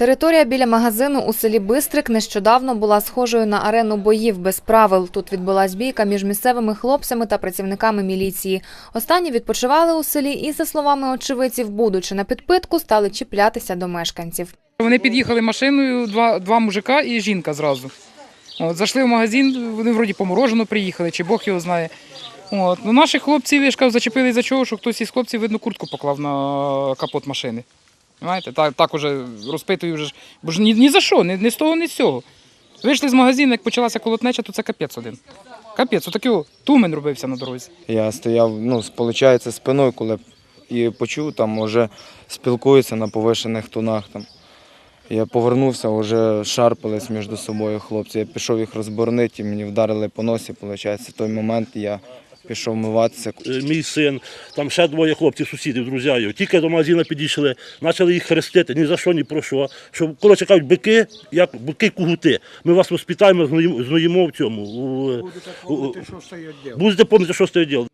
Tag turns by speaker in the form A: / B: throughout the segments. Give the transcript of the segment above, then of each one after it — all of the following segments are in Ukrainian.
A: Територія біля магазину у селі Бистрик нещодавно була схожою на арену боїв без правил. Тут відбулась бійка між місцевими хлопцями та працівниками міліції. Останні відпочивали у селі і, за словами очевидців, будучи на підпитку, стали чіплятися до мешканців.
B: Вони під'їхали машиною, два, два мужика і жінка зразу. От, зайшли в магазин, вони вроді по морожену приїхали, чи Бог його знає. От. Ну, наші хлопці я ж кажу, зачепили за чого, що хтось із хлопців, видно, куртку поклав на капот машини. Знаєте, так, так уже розпитую, вже бо ж ні, ні за що, ні, ні з того, ні з цього. Вийшли з магазину, як почалася колотнеча, то це капець один. Капець, отакий тумен робився на дорозі.
C: Я стояв, ну, сполучається спиною, коли і почув, там вже спілкуються на повишених тонах. Там. Я повернувся, вже шарпались між собою хлопці. Я пішов їх розборонити, мені вдарили по носі, виходить. В той момент я пішов миватися.
D: Е, мій син, там ще двоє хлопців, сусідів, друзі його. Тільки до магазину підійшли, почали їх хрестити, ні за що, ні про що. Що коли чекають бики, як бики кугути. Ми вас воспитаємо, зноїмо, в цьому. Будете помнити шостий відділ.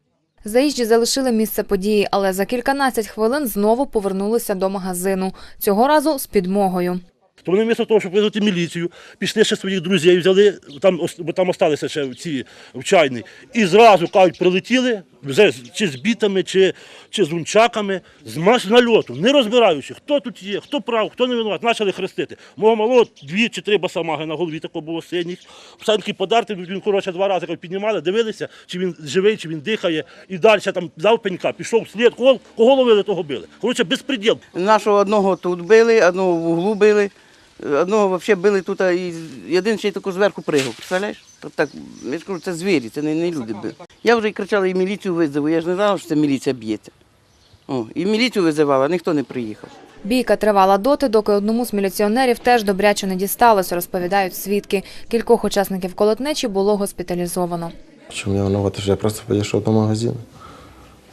A: Заїжджі залишили місце події, але за кільканадцять хвилин знову повернулися до магазину. Цього разу з підмогою.
D: То вони вмісто того, щоб визвати міліцію, пішли ще своїх друзів, взяли, там, бо там осталися ще ці в чайний, і зразу, кажуть, прилетіли, вже чи з бітами, чи, чи з унчаками, з нальоту, не розбираючи, хто тут є, хто прав, хто не винуват, почали хрестити. Мого малого дві чи три басамаги на голові такого було синіх. Самки подарти, він коротше два рази піднімали, дивилися, чи він живий, чи він дихає, і далі там дав пенька, пішов вслід, кого, кого ловили, того били. Коротше, безпреділ.
E: Нашого одного тут били, одного в углу били, одного взагалі били тут, а і і один ще й таку зверху пригав. Представляєш? Так, я ж кажу, це звірі, це не, не люди били. Я вже й кричала, і міліцію визову. Я ж не знала, що це міліція б'ється. О, і міліцію визивала, ніхто не приїхав.
A: Бійка тривала доти, доки одному з міліціонерів теж добряче не дісталось, розповідають свідки. Кількох учасників колотнечі було госпіталізовано.
F: Чому я виноват, що я просто підійшов до магазину.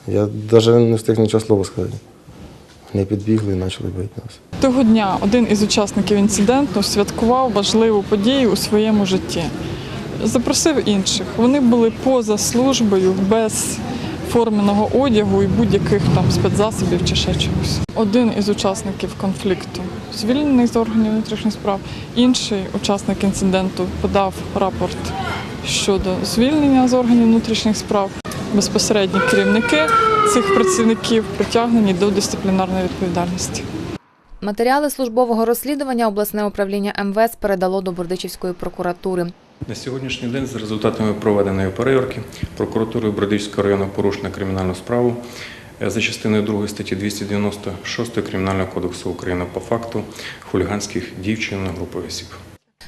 F: Я навіть не встиг нічого слова сказати. Вони підбігли і почали бити нас.
G: Того дня один із учасників інциденту святкував важливу подію у своєму житті. Запросив інших. Вони були поза службою без форменого одягу і будь-яких там спецзасобів чи ще чогось. Один із учасників конфлікту звільнений з органів внутрішніх справ, інший учасник інциденту подав рапорт щодо звільнення з органів внутрішніх справ. Безпосередні керівники цих працівників притягнені до дисциплінарної відповідальності.
A: Матеріали службового розслідування обласне управління МВС передало до Бердичівської прокуратури.
H: На сьогоднішній день за результатами проведеної перевірки прокуратурою Бродівського району порушено кримінальну справу е, за частиною 2 статті 296 Кримінального кодексу України по факту хуліганських дій вчинено групою осіб.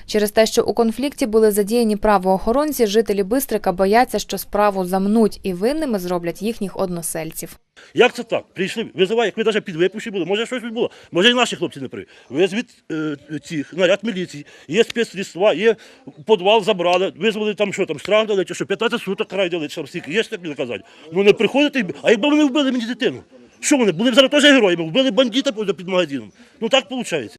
A: Через те, що у конфлікті були задіяні правоохоронці, жителі Бистрика бояться, що справу замнуть і винними зроблять їхніх односельців.
D: Як це так? Прийшли, визивай, як ми навіть підвипущі були, може щось було, може і наші хлопці не при. Визвіть е, цих, наряд міліції, є спецслідства, є подвал забрали, визвали там що там, штраф дали, чи що 15 суток край дали, чи стільки, є ж так мені казати. Ну не приходите, а якби вони вбили мені дитину? Що вони? Були б зараз теж героями, вбили бандита під магазином. Ну так виходить.